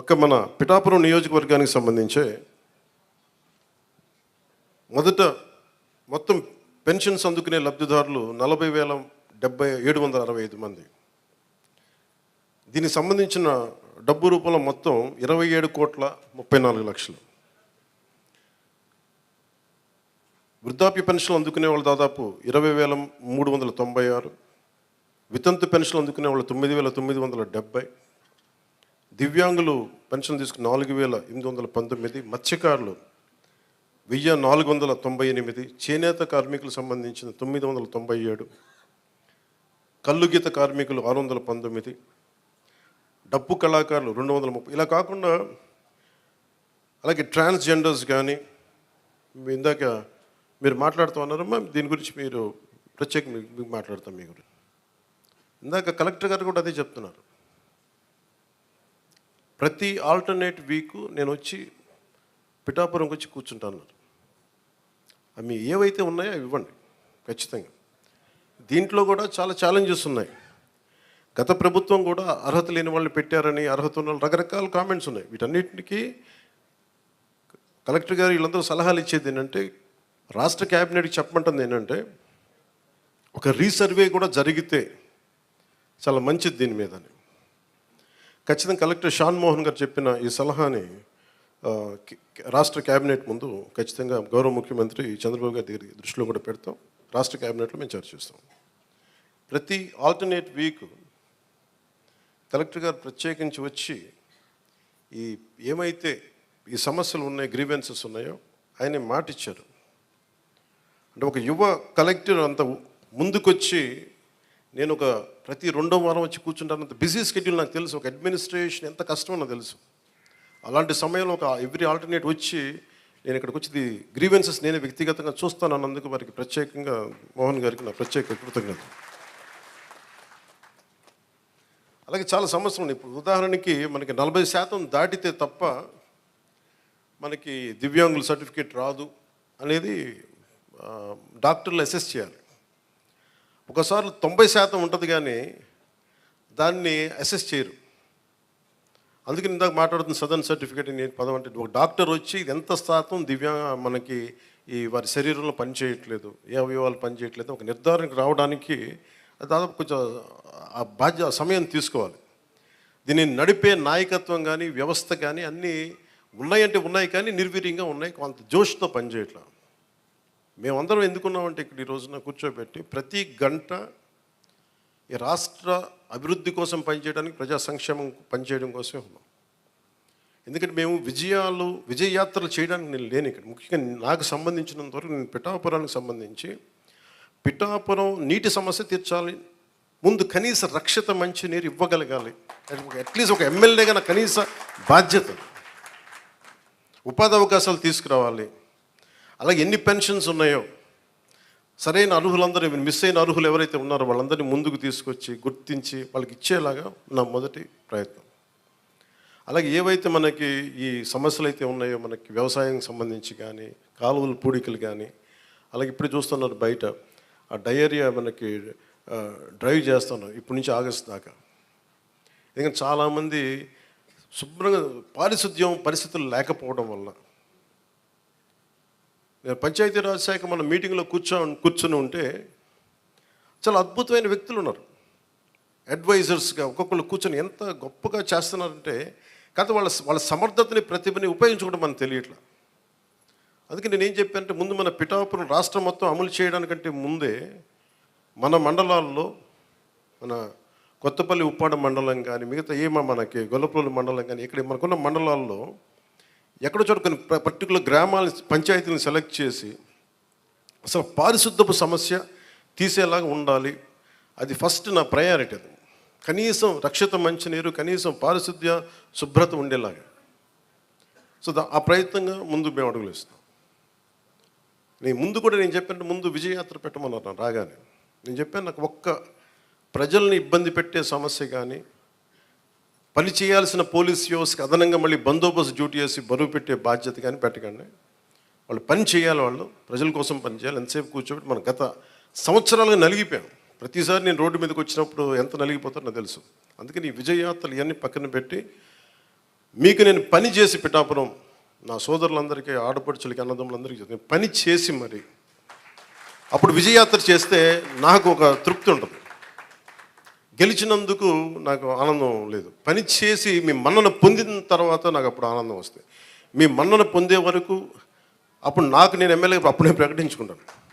ఒక మన పిఠాపురం నియోజకవర్గానికి సంబంధించే మొదట మొత్తం పెన్షన్స్ అందుకునే లబ్ధిదారులు నలభై వేల డెబ్బై ఏడు వందల అరవై ఐదు మంది. దీనికి సంబంధించిన డబ్బు రూపంలో మొత్తం ఇరవై ఏడు కోట్ల ముప్పై నాలుగు లక్షలు. వృద్ధాప్య పెన్షన్లు అందుకునే వాళ్ళు దాదాపు ఇరవై వేల మూడు వందల తొంభై ఆరు. వితంతు పెన్షన్లు అందుకునే వాళ్ళు తొమ్మిది వేల తొమ్మిది వందల డెబ్బై. దివ్యాంగులు పెన్షన్ తీసుకుని నాలుగు వేల ఎనిమిది వందల పంతొమ్మిది మత్స్యకారులు వెయ్యి నాలుగు వందల తొంభై ఎనిమిది చేనేత కార్మికులకు సంబంధించిన తొమ్మిది వందల తొంభై ఏడు కల్లుగీత కార్మికులు ఆరు వందల పంతొమ్మిది డప్పు కళాకారులు రెండు వందల ముప్పై. ఇలా కాకుండా అలాగే ట్రాన్స్జెండర్స్ కానీ మీ ఇందాక మీరు మాట్లాడుతూ ఉన్నారమ్మా దీని గురించి మీరు ప్రత్యేకంగా మాట్లాడతాం మీ గురించి. ఇందాక కలెక్టర్ గారు కూడా అదే చెప్తున్నారు. ప్రతి ఆల్టర్నేట్ వీక్ నేను వచ్చి పిఠాపురంకి వచ్చి కూర్చుంటాను. అవి ఏవైతే ఉన్నాయో అవి ఇవ్వండి ఖచ్చితంగా. దీంట్లో కూడా చాలా ఛాలెంజెస్ ఉన్నాయి. గత ప్రభుత్వం కూడా అర్హత లేని వాళ్ళని పెట్టారని అర్హత ఉన్న వాళ్ళు రకరకాల కామెంట్స్ ఉన్నాయి. వీటన్నిటికీ కలెక్టర్ గారు వీళ్ళందరూ సలహాలు ఇచ్చేది ఏంటంటే రాష్ట్ర క్యాబినెట్కి చెప్పమంటుంది ఏంటంటే ఒక రీసర్వే కూడా జరిగితే చాలా మంచిది దీని మీదని. ఖచ్చితంగా కలెక్టర్ షాన్ మోహన్ గారు చెప్పిన ఈ సలహాని రాష్ట్ర క్యాబినెట్ ముందు ఖచ్చితంగా గౌరవ ముఖ్యమంత్రి చంద్రబాబు గారి దగ్గర దృష్టిలో కూడా పెడతాం. రాష్ట్ర క్యాబినెట్లో మేము చర్చిస్తాం ప్రతి ఆల్టర్నేట్ వీక్ కలెక్టర్ గారు ప్రత్యేకించి వచ్చి ఈ ఏమైతే ఈ సమస్యలు ఉన్నాయి గ్రీవెన్సెస్ ఉన్నాయో ఆయన మాట ఇచ్చారు అంటే ఒక యువ కలెక్టర్ అంత ముందుకొచ్చి నేను ఒక ప్రతి రెండో వారం వచ్చి కూర్చుంటానంత బిజీ స్కెడ్యూల్ నాకు తెలుసు. ఒక అడ్మినిస్ట్రేషన్ ఎంత కష్టమో నాకు తెలుసు. అలాంటి సమయంలో ఒక ఎవ్రీ ఆల్టర్నేట్ వచ్చి నేను ఇక్కడికి వచ్చి గ్రీవెన్సెస్ నేను వ్యక్తిగతంగా చూస్తాను అన్నందుకు వారికి ప్రత్యేకంగా మోహన్ గారికి నా ప్రత్యేక కృతజ్ఞత. అలాగే చాలా సమస్యలు ఉన్నాయి ఇప్పుడు ఉదాహరణకి మనకి నలభై శాతం దాటితే తప్ప మనకి దివ్యాంగుల సర్టిఫికేట్ రాదు అనేది డాక్టర్లు అసెస్ చేయాలి. ఒకసారి తొంభై శాతం ఉంటుంది కానీ దాన్ని అసెస్ చేయరు. అందుకని ఇందాక మాట్లాడుతున్న సదన్ సర్టిఫికేట్ నేను పదం అంటే ఒక డాక్టర్ వచ్చి ఇది ఎంత శాతం దివ్యా మనకి ఈ వారి శరీరంలో పనిచేయట్లేదు ఏ అవయవాలు పనిచేయట్లేదు ఒక నిర్ధారణకు రావడానికి దాదాపు కొంచెం ఆ బాధ్య సమయం తీసుకోవాలి. దీన్ని నడిపే నాయకత్వం కానీ వ్యవస్థ కానీ అన్నీ ఉన్నాయంటే ఉన్నాయి కానీ నిర్వీర్యంగా ఉన్నాయి. కొంత జోష్తో పనిచేయట్లేదు మేమందరం ఎందుకున్నామంటే ఇక్కడ ఈ రోజున కూర్చోబెట్టి ప్రతి గంట ఈ రాష్ట్ర అభివృద్ధి కోసం పనిచేయడానికి ప్రజా సంక్షేమం పనిచేయడం కోసమే ఉన్నాం. ఎందుకంటే మేము విజయాలు విజయయాత్రలు చేయడానికి నేను లేను ఇక్కడ. ముఖ్యంగా నాకు సంబంధించినంత వరకు నేను పిఠాపురానికి సంబంధించి పిఠాపురం నీటి సమస్య తీర్చాలి ముందు కనీస రక్షిత మంచి నీరు ఇవ్వగలగాలి. అట్లీస్ట్ ఒక ఎమ్మెల్యేగా నా కనీస బాధ్యత ఉపాధి అవకాశాలు తీసుకురావాలి. అలాగే ఎన్ని పెన్షన్స్ ఉన్నాయో. సరైన అర్హులందరూ మిస్ అయిన అర్హులు ఎవరైతే ఉన్నారో వాళ్ళందరినీ ముందుకు తీసుకొచ్చి గుర్తించి వాళ్ళకి ఇచ్చేలాగా నా మొదటి ప్రయత్నం. అలాగే ఏవైతే మనకి ఈ సమస్యలు అయితే ఉన్నాయో మనకి వ్యవసాయం సంబంధించి కానీ కాలువల పూడికలు కానీ అలాగే ఇప్పుడు చూస్తున్నారు బయట ఆ డయేరియా మనకి డ్రైవ్ చేస్తున్నాం. ఇప్పటి నుంచి ఆగస్ట్ దాకా. ఎందుకంటే చాలామంది శుభ్రంగా పారిశుద్ధ్యం పరిస్థితులు లేకపోవడం వల్ల నేను పంచాయతీరాజ్ శాఖ మన మీటింగ్లో కూర్చో కూర్చొని ఉంటే చాలా అద్భుతమైన వ్యక్తులు ఉన్నారు. అడ్వైజర్స్గా ఒక్కొక్కరు కూర్చొని ఎంత గొప్పగా చేస్తున్నారంటే కాదు వాళ్ళ వాళ్ళ సమర్థతని ప్రతిభని ఉపయోగించుకోవడం మనకు తెలియట్లా. అందుకే నేను ఏం చెప్పానంటే ముందు మన పిఠాపురం రాష్ట్రం మొత్తం అమలు చేయడానికంటే ముందే మన మండలాల్లో మన కొత్తపల్లి ఉప్పాడ మండలం కానీ మిగతా ఏమో మనకి గొల్లపల్లి మండలం కానీ ఇక్కడ మనకున్న మండలాల్లో ఎక్కడో చోట కొన్ని పర్టికులర్ గ్రామాల పంచాయతీలను సెలెక్ట్ చేసి అసలు పారిశుద్ధపు సమస్య తీసేలాగా ఉండాలి. అది ఫస్ట్ నా ప్రయారిటీ అది. కనీసం రక్షిత మంచినీరు కనీసం పారిశుద్ధ్య శుభ్రత ఉండేలాగా. సో దా ఆ ప్రయత్నంగా ముందు మేము అడుగులు ఇస్తాం నేను ముందు కూడా నేను చెప్పాను ముందు విజయయాత్ర పెట్టమన్నారు రాగానే. నేను చెప్పాను నాకు ఒక్క ప్రజల్ని ఇబ్బంది పెట్టే సమస్య కానీ పని చేయాల్సిన పోలీస్ వ్యవస్థకి అదనంగా మళ్ళీ బందోబస్తు డ్యూటీ చేసి బరువు పెట్టే బాధ్యత కానీ పెట్టకండి. వాళ్ళు పని చేయాలి వాళ్ళు ప్రజల కోసం పని చేయాలి ఎంతసేపు కూర్చోబెట్టి మనం గత సంవత్సరాలుగా నలిగిపోయాం. ప్రతిసారి నేను రోడ్డు మీదకి వచ్చినప్పుడు ఎంత నలిగిపోతారో నాకు తెలుసు. అందుకని ఈ విజయయాత్రలు ఇవన్నీ పక్కన పెట్టి మీకు నేను పని చేసి పిఠాపురం నా సోదరులందరికీ ఆడపడుచులకి అన్నదమ్ములందరికీ చెప్తాను. నేను పని చేసి మరి అప్పుడు విజయయాత్ర చేస్తే నాకు ఒక తృప్తి ఉంటుంది. గెలిచినందుకు నాకు ఆనందం లేదు. పని చేసి మీ మన్నన పొందిన తర్వాత నాకు అప్పుడు ఆనందం వస్తుంది. మీ మన్నన పొందే వరకు అప్పుడు నాకు నేను ఎమ్మెల్యే అప్పుడు నేను ప్రకటించుకుంటాను.